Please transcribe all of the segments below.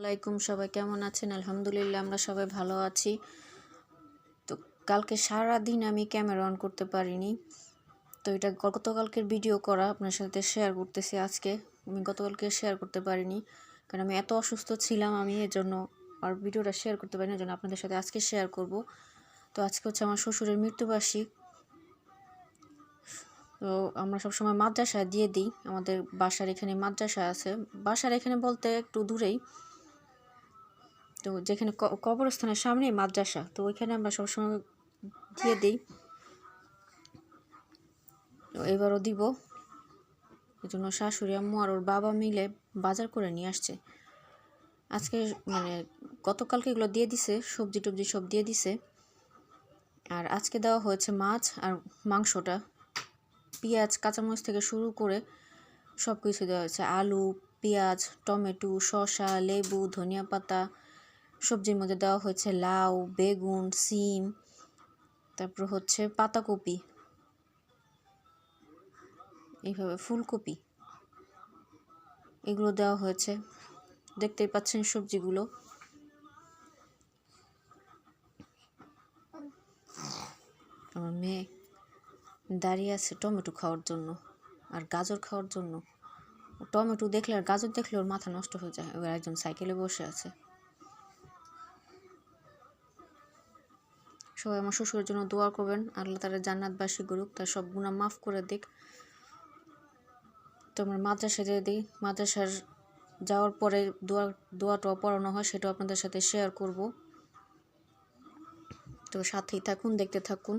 আলাইকুম, সবাই কেমন আছেন? আলহামদুলিল্লাহ, আমরা সবাই ভালো আছি। তো কালকে সারা দিন আমি ক্যামেরা অন করতে পারিনি। তো এটা গতকালকের ভিডিও করা, আপনার সাথে শেয়ার করতেছি আজকে। আমি গতকালকে শেয়ার করতে পারিনি, কারণ আমি এত অসুস্থ ছিলাম আমি এর জন্য আর ভিডিওটা শেয়ার করতে পারিনি জন্য আপনাদের সাথে আজকে শেয়ার করব। তো আজকে হচ্ছে আমার শ্বশুরের মৃত্যুবার্ষিক। তো আমরা সবসময় মাদ্রাসায় দিয়ে দিই, আমাদের বাসার এখানে মাদ্রাসা আছে। বাসার এখানে বলতে একটু দূরেই। তো যেখানে কবরস্থানের সামনে মাদ্রাসা, তো ওইখানে আমরা সবসময় দিয়ে দিই। তো এবারও দিব। এই জন্য শাশুড়ি, আম্মু আর ওর বাবা মিলে বাজার করে নিয়ে আসছে। আজকে মানে গতকালকে এগুলো দিয়ে দিছে, সবজি টবজি সব দিয়ে দিছে। আর আজকে দেওয়া হয়েছে মাছ আর মাংসটা। পেঁয়াজ, কাঁচামরিচ থেকে শুরু করে সব কিছু দেওয়া হয়েছে। আলু, পেঁয়াজ, টমেটো, শসা, লেবু, ধনিয়া পাতা সবজির মধ্যে দেওয়া হয়েছে লাউ, বেগুন, সিম, তারপর হচ্ছে পাতাকপি। এইভাবে ফুলকপি। এগুলো দেওয়া হয়েছে। দেখতেই পাচ্ছেন সবজিগুলো। আমার মেয়ে দাঁড়িয়ে আছে টমেটো খাওয়ার জন্য আর গাজর খাওয়ার জন্য। টমেটো দেখলে আর গাজর দেখলে ওর মাথা নষ্ট হয়ে যায়। এবার একজন সাইকেলে বসে আছে। সবাই আমার শ্বশুরের জন্য দোয়া করবেন। আল্লাহ তারা জান্নাতবাসী করুক, তার সব গুণা মাফ করে দিক। তো আমরা মাদ্রাসা দিয়ে দিই মাদ্রাসার যাওয়ার পরে দোয়া, দোয়াটাও পড়ানো হয়, সেটাও আপনাদের সাথে শেয়ার করব। তো সাথেই থাকুন, দেখতে থাকুন।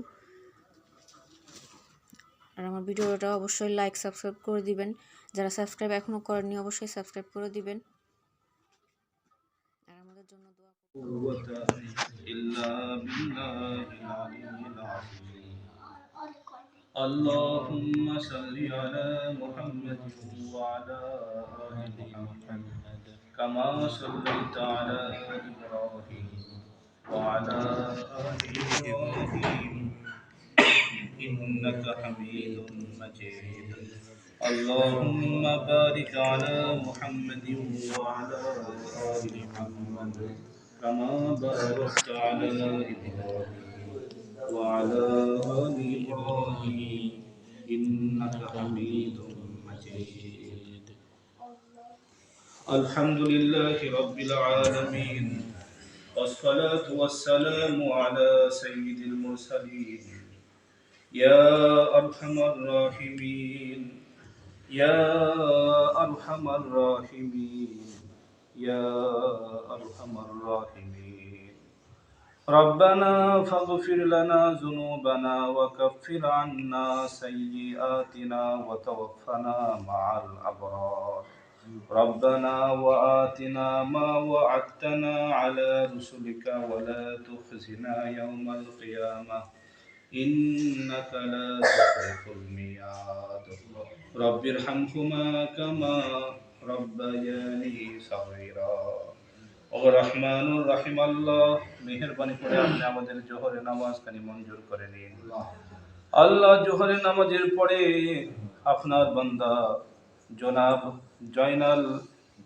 আর আমার ভিডিওটা অবশ্যই লাইক সাবস্ক্রাইব করে দিবেন। যারা সাবস্ক্রাইব এখনও করেননি, অবশ্যই সাবস্ক্রাইব করে দিবেন। আমাদের জন্য দোয়া করবেন। قوة إلا بالله العلي العظيم اللهم صل على محمد وعلى آل محمد كما صليت على إبراهيم وعلى آل إبراهيم إنك حميد مجيد اللهم بارك على محمد وعلى آل محمد. كما باركت على إبراهيم وعلى آل إبراهيم. إنك حميد مجيد. الحمد لله رب العالمين. والصلاة والسلام على سيد المرسلين. يا أرحم الراحمين. يا أرحم الراحمين يا أرحم الراحمين. ربنا فاغفر لنا ذنوبنا وكفر عنا سيئاتنا وتوفنا مع الأبرار. ربنا وآتنا ما وعدتنا على رسلك ولا تخزنا يوم القيامة. إنك لا تخلف الميعاد رب ارحمهما كما ربياني صغيرا ও রহমানুর রাহিম আল্লাহ মেহেরবানি করে আপনি আমাদের জোহরে নামাজ খানি মঞ্জুর করে নিন আল্লাহ জোহরে নামাজের পরে আপনার বান্দা জনাব জয়নাল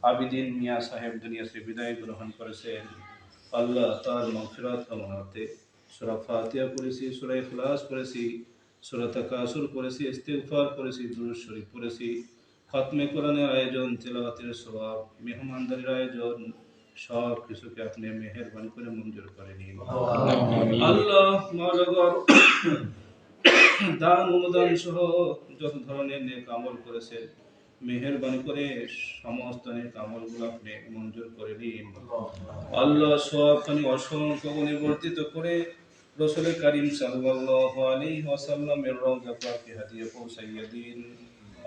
আবিদিন মিয়া সাহেব দুনিয়া সে বিদায় গ্রহণ করেছেন আল্লাহ তার মগফিরাত কামনাতে সূরা ফাতিহা পড়েছি সূরা ইখলাস পড়েছি সূরা তাকাসুর পড়েছি ইস্তিগফার পড়েছি দুরূদ শরীফ পড়েছি। খতমে কোরআনের আয়োজন তেলাওয়াতের সওয়াব মেহমানদারির আয়োজন সব কিছুকে আপনি মেহেরবানি করে মঞ্জুর করে নিন। আল্লাহ মাওলাগর দান অনুদান সহ যত ধরনের নেক আমল করেছেন মেহেরবানি করে সমস্ত নেক আমলগুলো আপনি মঞ্জুর করে নিন। আল্লাহ সব খানি অসংখ্য গুণে বর্ধিত করে রসুল করিম সাল্লাল্লাহু আলাইহি ওয়াসাল্লামের রওজা পাকে হাদিয়ে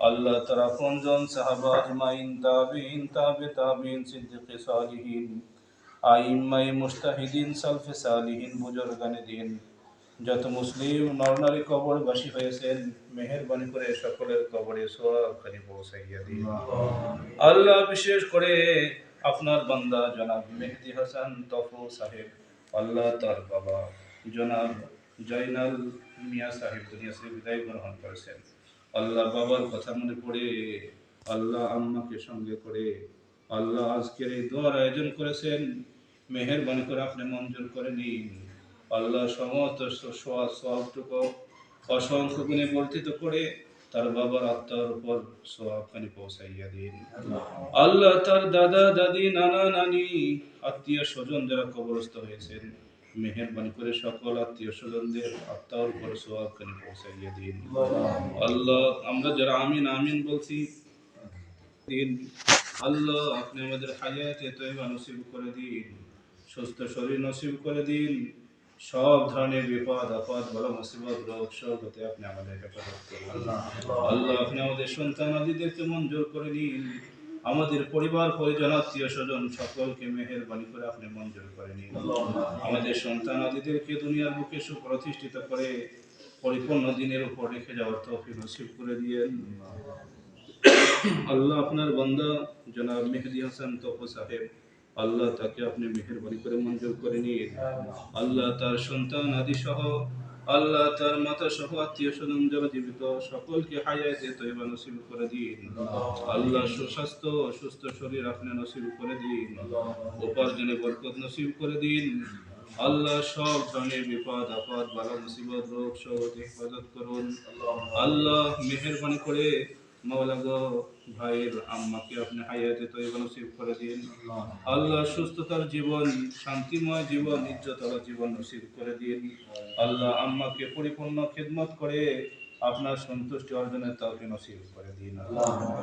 আল্লাহ তারা পঞ্জন সাহাবা আজমাইন তাবিন তাবে তাবিন সিদ্দিক সালিহিন আইম্মাই মুস্তাহিদিন সালফে সালিহিন বুজুর্গানে দিন। যত মুসলিম নরনারী কবরবাসী হয়েছেন মেহেরবানি করে সকলের কবরে সোয়াবখানি পৌঁছাইয়া দিন। আল্লাহ। বিশেষ করে আপনার বান্দা জনাব মেহদি হাসান তফু সাহেব আল্লাহ তার বাবা। জনাব জয়নাল মিয়া সাহেব দুনিয়া থেকে বিদায় গ্রহণ করেছেন। আল্লাহ বাবার কথা মনে পড়ে, আল্লাহ আম্মাকে সঙ্গে করে, আল্লাহ আজকের এই দোয়ার আয়োজন করেছেন। মেহেরবানি করে আপনি মঞ্জুর করে নিন। আল্লাহ সমস্ত সবটুকু অসংখ্য গুণে বর্ধিত করে তার বাবার আত্মার উপর সোয়াবখানি পৌঁছাইয়া দিন। আল্লাহ তার দাদা, দাদি, নানা, নানি, আত্মীয় স্বজন যারা কবরস্থ হয়েছেন মেহেরবানি করে সকল আত্মীয় স্বজনদের আত্মার উপর সোয়াবখানি পৌঁছাইয়া দিন। আল্লাহ আমরা যারা আমিন আমিন বলছি দিন। আল্লাহ আপনি আমাদের হায়াতে তৈবা নসিব করে দিন সুস্থ শরীর নসিব করে দিন। সব ধরনের বিপদ আপদ বড় মুসিবত রোগ সব হতে আপনি আমাদের হেফাজত করুন। আল্লাহ। আপনি আমাদের সন্তান আদিদেরকে মঞ্জুর করে নিন আমাদের পরিবার, পরিজন, আত্মীয় স্বজন সকলকে মেহেরবানি করে আপনি মঞ্জুর করে নিন। আমাদের সন্তান আদিদেরকে দুনিয়ার বুকে সুপ্রতিষ্ঠিত করে পরিপূর্ণ দিনের উপর রেখে যাওয়ার তৌফিক নসিব করে দিয়ে আল্লাহ আপনার বান্দা, জনাব মেহেদি হাসান তপু সাহেব, আল্লাহ তাকে আপনি মেহেরবানি করে মঞ্জুর করে নিন। আল্লাহ তার সন্তান আদি সহ আল্লাহ তার মাতা সহ আত্মীয় স্বজন যারা জীবিত, সকলকে হায়াতে তৈবা নসিব করে দিন। আল্লাহ সুস্বাস্থ্য সুস্থ শরীর আপনি নসিব করে দিন। উপার্জনে বরকত নসিব করে দিন। আল্লাহ সব ধরনের বিপদ, আপদ, বালা, মুসিবত, রোগ সহ হেফাজত করুন। আল্লাহ মেহেরবানি করে মাওলা গো ভাইয়ের আম্মাকে আপনি হায়াতে তৈবা নসিব করে দিন। আল্লাহ। সুস্থতার জীবন শান্তিময় জীবন ইজ্জতর জীবন নসিব করে দিন। আল্লাহ আম্মাকে পরিপূর্ণ খেদমত করে আপনার সন্তুষ্টি অর্জনের তাকে নসিব করে দিন।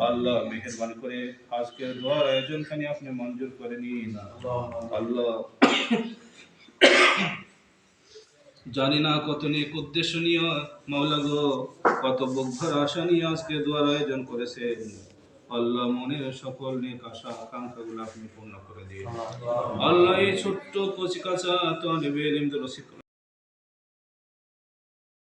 আল্লাহ। মেহেরবানি করে আজকের দোয়ার আয়োজনখানি আপনি মঞ্জুর করে নিন। আল্লাহ। জানি না কত নেক উদ্দেশ্য নিয়ে মাওলা গো কত বুক ভরা আশা নিয়ে আজকে দোয়ার আয়োজন করেছেন। আল্লাহ মনের সকল নেক আশা আকাঙ্ক্ষাগুলো আপনি পূর্ণ করে দিয়ে আল্লাহ। এই ছোট্ট কচি কাঁচা তো নেবে